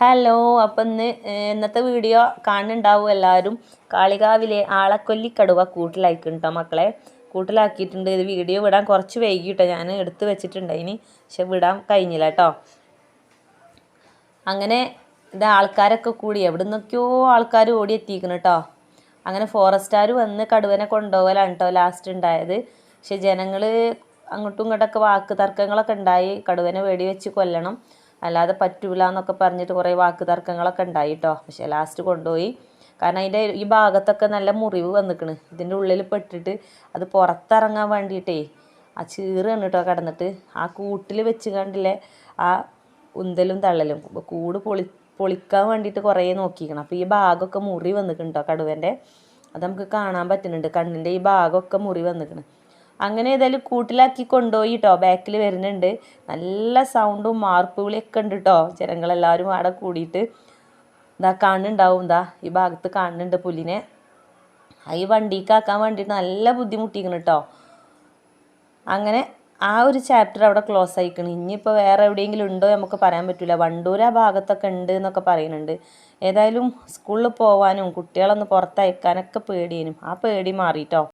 Hello അപ്പം ഇന്ന് ഇന്നത്തെ വീഡിയോ കാണുന്നുണ്ടാവും എല്ലാവരും. കാളികാവിലെ ആളക്കൊല്ലിക്കടുവ കൂട്ടിലായിക്കും കേട്ടോ മക്കളെ. കൂട്ടിലാക്കിയിട്ടുണ്ട്. ഇത് വീഡിയോ വിടാൻ കുറച്ച് വൈകിട്ടോ. ഞാൻ എടുത്ത് വെച്ചിട്ടുണ്ടായിനി പക്ഷെ വിടാൻ കഴിഞ്ഞില്ല കേട്ടോ. അങ്ങനെ ഇത് ആൾക്കാരൊക്കെ കൂടി എവിടെ നിന്നൊക്കെയോ ആൾക്കാർ ഓടി എത്തിക്കണം കേട്ടോ. അങ്ങനെ ഫോറസ്റ്റുകാർ വന്ന് കടുവനെ കൊണ്ടുപോകലാണ് കേട്ടോ ലാസ്റ്റ് ഉണ്ടായത്. പക്ഷെ ജനങ്ങൾ അങ്ങോട്ടും ഇങ്ങോട്ടൊക്കെ വാക്ക് തർക്കങ്ങളൊക്കെ ഉണ്ടായി. കടുവനെ വെടിവെച്ച് കൊല്ലണം. അല്ലാതെ പറ്റൂല എന്നൊക്കെ പറഞ്ഞിട്ട് കുറേ വാക്ക് തർക്കങ്ങളൊക്കെ ഉണ്ടായി കേട്ടോ പക്ഷെ ലാസ്റ്റ് കൊണ്ടുപോയി. കാരണം അതിന്റെ ഈ ഭാഗത്തൊക്കെ നല്ല മുറിവ് വന്നിക്കണ്. ഇതിന്റെ ഉള്ളിൽ പെട്ടിട്ട് അത് പുറത്തിറങ്ങാൻ വേണ്ടിയിട്ടേ ആ ചീറാണ് കേട്ടോ കിടന്നിട്ട്. ആ കൂട്ടിൽ വെച്ച് കണ്ടില്ലേ ആ ഉന്തലും തള്ളലും. കൂട് പൊളി പൊളിക്കാൻ വേണ്ടിയിട്ട് കുറേ നോക്കിക്കണം. അപ്പോൾ ഈ ഭാഗമൊക്കെ മുറി വന്നിട്ടുണ്ടോ കടുവേന്റെ. അത് നമുക്ക് കാണാൻ പറ്റുന്നുണ്ട്. കണ്ണിന്റെ ഈ ഭാഗമൊക്കെ മുറി വന്നിക്കണം. അങ്ങനെ ഏതായാലും കൂട്ടിലാക്കി കൊണ്ടുപോയി കേട്ടോ ബാക്കിൽ വരുന്നുണ്ട്. നല്ല സൗണ്ടും മാർപ്പ് വിളിയൊക്കെ ഉണ്ട് കേട്ടോ ജനങ്ങളെല്ലാവരും അവിടെ കൂടിയിട്ട്. ഇതാ കാണുന്നുണ്ടാവും. ഇതാ ഈ ഭാഗത്ത് കാണുന്നുണ്ട് പുലിനെ. ഈ വണ്ടിക്കാക്കാൻ വേണ്ടിയിട്ട് നല്ല ബുദ്ധിമുട്ടിക്കണം കേട്ടോ അങ്ങനെ ആ ഒരു ചാപ്റ്റർ അവിടെ ക്ലോസ് ആയിക്കണം. ഇനിയിപ്പോൾ വേറെ എവിടെയെങ്കിലും ഉണ്ടോ നമുക്ക് പറയാൻ പറ്റില്ല വണ്ടൂർ ആ ഭാഗത്തൊക്കെ ഉണ്ട് എന്നൊക്കെ പറയുന്നുണ്ട്. ഏതായാലും സ്കൂളിൽ പോവാനും കുട്ടികളൊന്ന് പുറത്തയക്കാനൊക്കെ പേടിയേനും. ആ പേടി മാറിയിട്ടോ